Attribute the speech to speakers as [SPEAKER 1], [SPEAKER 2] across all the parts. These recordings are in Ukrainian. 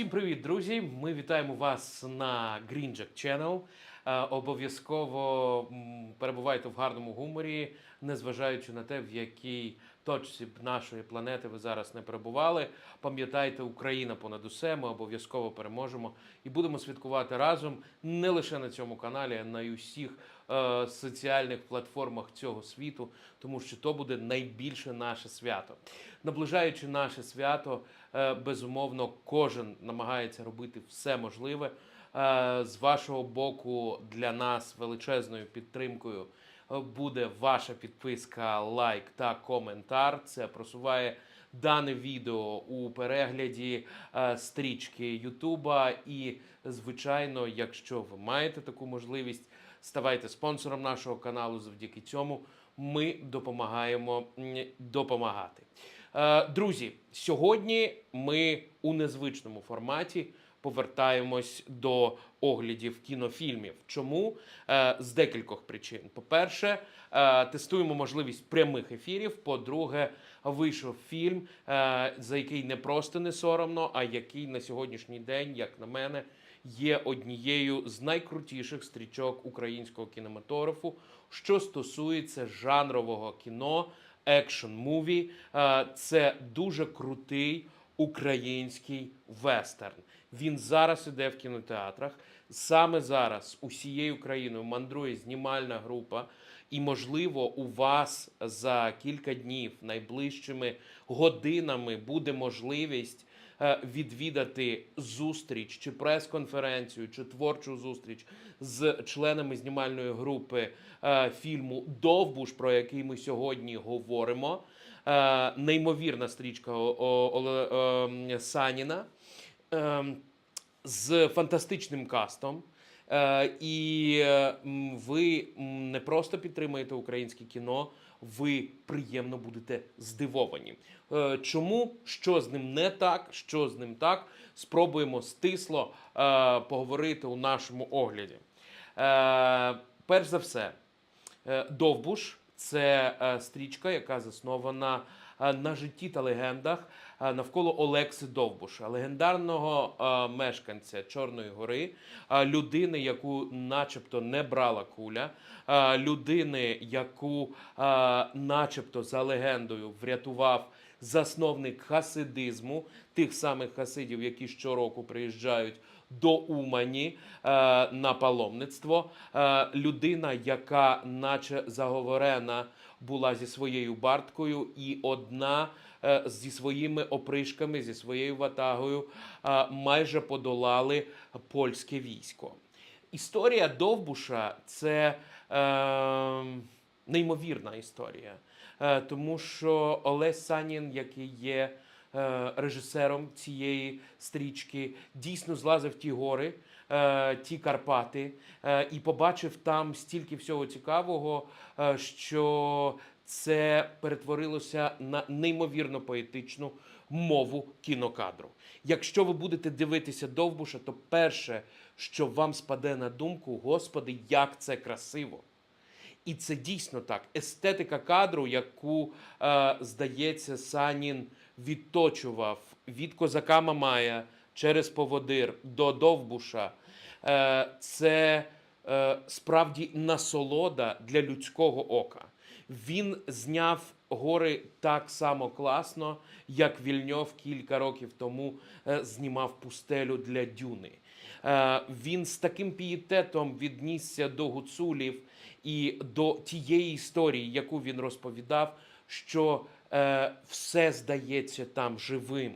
[SPEAKER 1] Всім привіт, друзі! Ми вітаємо вас на Green Jack Channel. Е, Обов'язково перебувайте в гарному гуморі, незважаючи на те, в якій точці нашої планети ви зараз не перебували. Пам'ятайте, Україна понад усе. Ми обов'язково переможемо і будемо святкувати разом не лише на цьому каналі, а на усіх е, соціальних платформах цього світу, тому що то буде найбільше наше свято. Наближаючи наше свято, е, безумовно, кожен намагається робити все можливе. Е, З вашого боку для нас величезною підтримкою буде ваша підписка, лайк та коментар. Це просуває дане відео у перегляді е, стрічки Ютуба. І, звичайно, якщо ви маєте таку можливість, ставайте спонсором нашого каналу. Завдяки цьому ми допомагаємо допомагати. Е, Друзі, сьогодні ми у незвичному форматі повертаємось до оглядів кінофільмів. Чому? Е, З декількох причин. По-перше, е, тестуємо можливість прямих ефірів. По-друге, вийшов фільм, за який не просто не соромно, а який на сьогоднішній день, як на мене, є однією з найкрутіших стрічок українського кінематографу, що стосується жанрового кіно, екшн муві. Це дуже крутий український вестерн. Він зараз іде в кінотеатрах. Саме зараз усією країною мандрує знімальна група. І, можливо, у вас за кілька днів, найближчими годинами, буде можливість е, відвідати зустріч чи прес-конференцію, чи творчу зустріч з членами знімальної групи е, фільму Довбуш, про який ми сьогодні говоримо. Е, Неймовірна стрічка ем, Саніна. Ем, з фантастичним кастом. Е, і ви не просто підтримуєте українське кіно, ви приємно будете здивовані. Е, Чому що з ним не так, що з ним так, спробуємо стисло е, поговорити у нашому огляді. Перш за все, Довбуш це стрічка, яка заснована на житті та легендах навколо Олекси Довбуша, легендарного е, мешканця Чорної гори, е, людини, яку начебто не брала куля, е, людини, яку е, начебто за легендою врятував засновник хасидизму, тих самих хасидів, які щороку приїжджають до Умані е, на паломництво. Е, людина, яка, наче заговорена, була зі своєю барткою, і одна е, зі своїми опришками, зі своєю ватагою е, майже подолали польське військо. Історія Довбуша це е, неймовірна історія, е, тому що Олесь Санін, який є е, режисером цієї стрічки, дійсно злазив ті гори, е, ті Карпати, е, і побачив там стільки всього цікавого, е, що це перетворилося на неймовірно поетичну мову кінокадру. Якщо ви будете дивитися Довбуша, то перше, що вам спаде на думку, господи, як це красиво. І це дійсно так. Естетика кадру, яку, е, здається, Санін відточував від козака Мамая через поводир до Довбуша, е, це е, справді насолода для людського ока. Він зняв гори так само класно, як Вільньов кілька років тому е, знімав пустелю для Дюни. Е, Він з таким пієтетом віднісся до гуцулів і до тієї історії, яку він розповідав, що е, все здається там живим.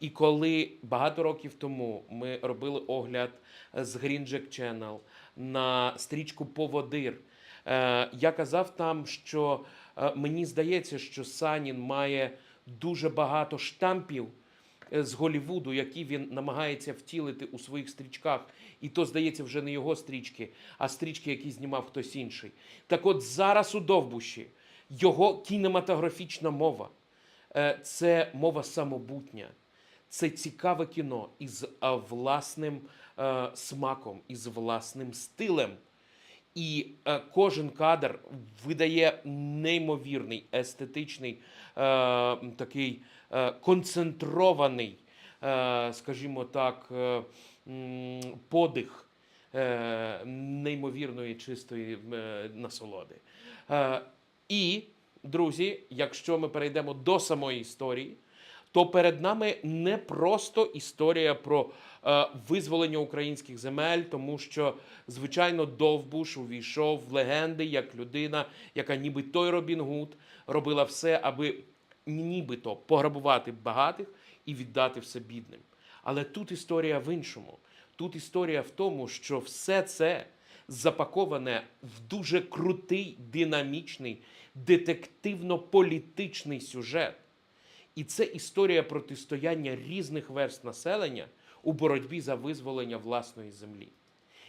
[SPEAKER 1] І коли багато років тому ми робили огляд з Jack Channel на стрічку Поводир, я казав там, що е, мені здається, що Санін має дуже багато штампів е, з Голівуду, які він намагається втілити у своїх стрічках. І то, здається, вже не його стрічки, а стрічки, які знімав хтось інший. Так от зараз у Довбуші його кінематографічна мова е, це мова самобутня. Це цікаве кіно із власним е, смаком, із власним стилем. І е, кожен кадр видає неймовірний естетичний, е, такий е, концентрований е, скажімо так, е, подих е, неймовірної чистої е, насолоди. Е, І, друзі, якщо ми перейдемо до самої історії, то перед нами не просто історія про е, визволення українських земель, тому що, звичайно, Довбуш увійшов в легенди як людина, яка ніби той Робін Гуд робила все, аби нібито пограбувати багатих і віддати все бідним. Але тут історія в іншому. Тут історія в тому, що все це запаковане в дуже крутий, динамічний, детективно-політичний сюжет. І це історія протистояння різних верст населення у боротьбі за визволення власної землі.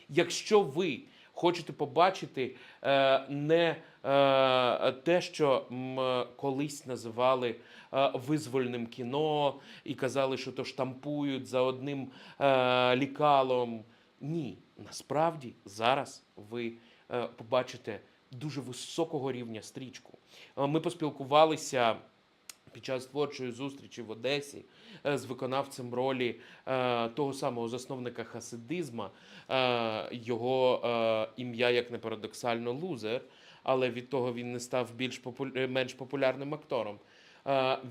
[SPEAKER 1] Якщо ви хочете побачити е, не е, те, що м, колись називали е, визвольним кіно і казали, що то штампують за одним лікалом. Ні, насправді зараз ви побачите дуже високого рівня стрічку. Ми поспілкувалися під час творчої зустрічі в Одесі е, з виконавцем ролі е, того самого засновника хасидизма, е, його ім'я, як не парадоксально, лузер, але від того він не став більш попу- е, менш популярним актором.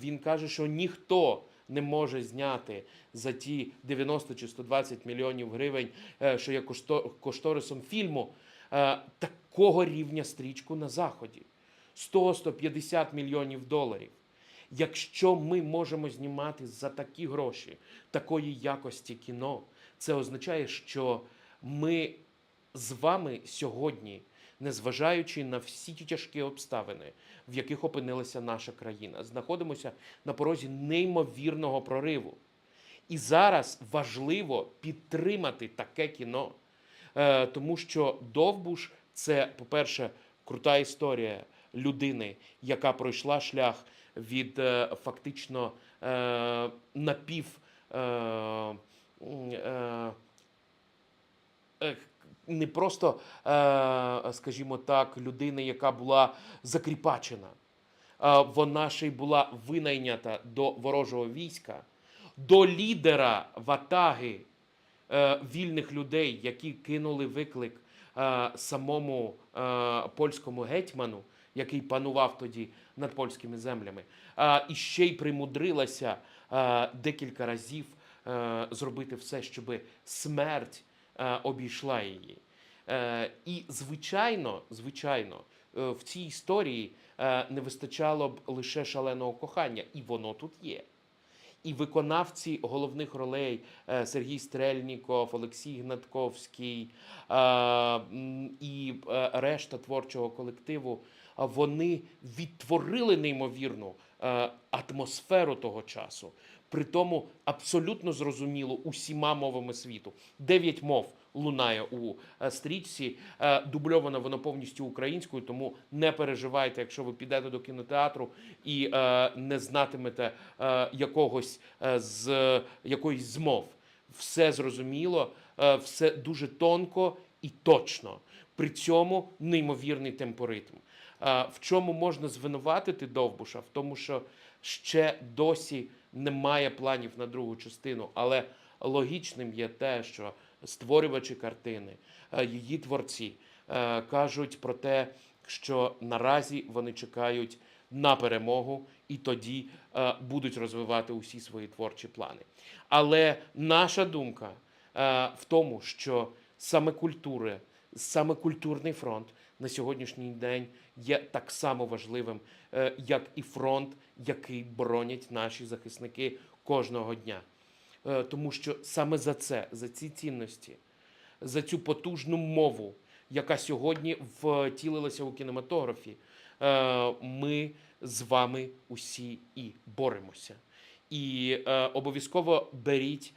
[SPEAKER 1] Він каже, що ніхто не може зняти за ті 90 чи 120 мільйонів гривень, що є кошто- кошторисом фільму, такого рівня стрічку на заході. 100-150 мільйонів доларів. Якщо ми можемо знімати за такі гроші такої якості кіно, це означає, що ми з вами сьогодні, незважаючи на всі ті тяжкі обставини, в яких опинилася наша країна, знаходимося на порозі неймовірного прориву. І зараз важливо підтримати таке кіно, Е, тому що Довбуш це, по-перше, крута історія людини, яка пройшла шлях від е, фактично е, напів. Е, не просто, скажімо так, людини, яка була закріпачена. Вона ще й була винайнята до ворожого війська, до лідера ватаги вільних людей, які кинули виклик самому польському гетьману, який панував тоді над польськими землями, е, і ще й примудрилася е, декілька разів е, зробити все, щоб смерть е, обійшла її. Е, І звичайно, звичайно, в цій історії е, не вистачало б лише шаленого кохання, і воно тут є. І виконавці головних ролей Сергій Стрельніков, Олексій Гнатковський і решта творчого колективу, а вони відтворили неймовірну е, атмосферу того часу. При тому абсолютно зрозуміло усіма мовами світу. Дев'ять мов лунає у е, стрічці. Е, Дубльовано воно повністю українською, тому не переживайте, якщо ви підете до кінотеатру і не знатимете якогось з якоїсь з мов. Все зрозуміло, все дуже тонко і точно. При цьому неймовірний темпоритм. В чому можна звинуватити Довбуша? В тому, що ще досі немає планів на другу частину, але логічним є те, що створювачі картини, її творці кажуть про те, що наразі вони чекають на перемогу і тоді будуть розвивати усі свої творчі плани. Але наша думка в тому, що саме культури, саме культурний фронт на сьогоднішній день є так само важливим, е, як і фронт, який боронять наші захисники кожного дня. Е, Тому що саме за це, за ці цінності, за цю потужну мову, яка сьогодні втілилася у кінематографі, е, ми з вами усі і боремося. І обов'язково беріть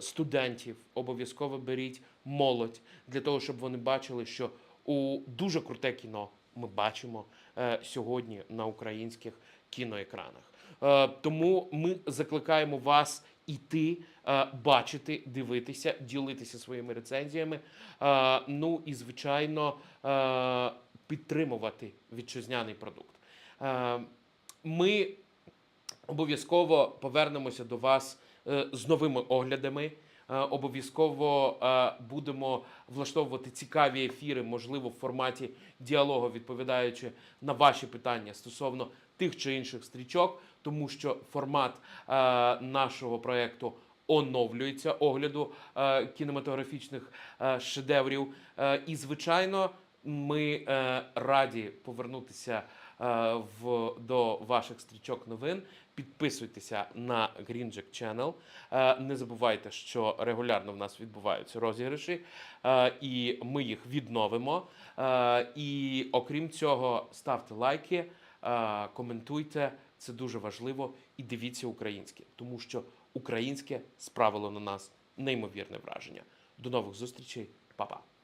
[SPEAKER 1] студентів, обов'язково беріть молодь для того, щоб вони бачили, що у дуже круте кіно ми бачимо е, сьогодні на українських кіноекранах. Е, тому ми закликаємо вас іти, е, бачити, дивитися, ділитися своїми рецензіями. Ну і звичайно підтримувати вітчизняний продукт. Ми обов'язково повернемося до вас з новими оглядами. Е, Обов'язково е, будемо влаштовувати цікаві ефіри, можливо, в форматі діалогу, відповідаючи на ваші питання стосовно тих чи інших стрічок, тому що формат е, нашого проекту оновлюється огляду кінематографічних шедеврів. І, звичайно, ми раді повернутися в, до ваших стрічок новин. Підписуйтеся на Green Jack Channel. Е, Не забувайте, що регулярно в нас відбуваються розіграші, е, і ми їх відновимо. Е, І окрім цього, ставте лайки, коментуйте. Це дуже важливо. І дивіться українське, тому що українське справило на нас неймовірне враження. До нових зустрічей, Па-па!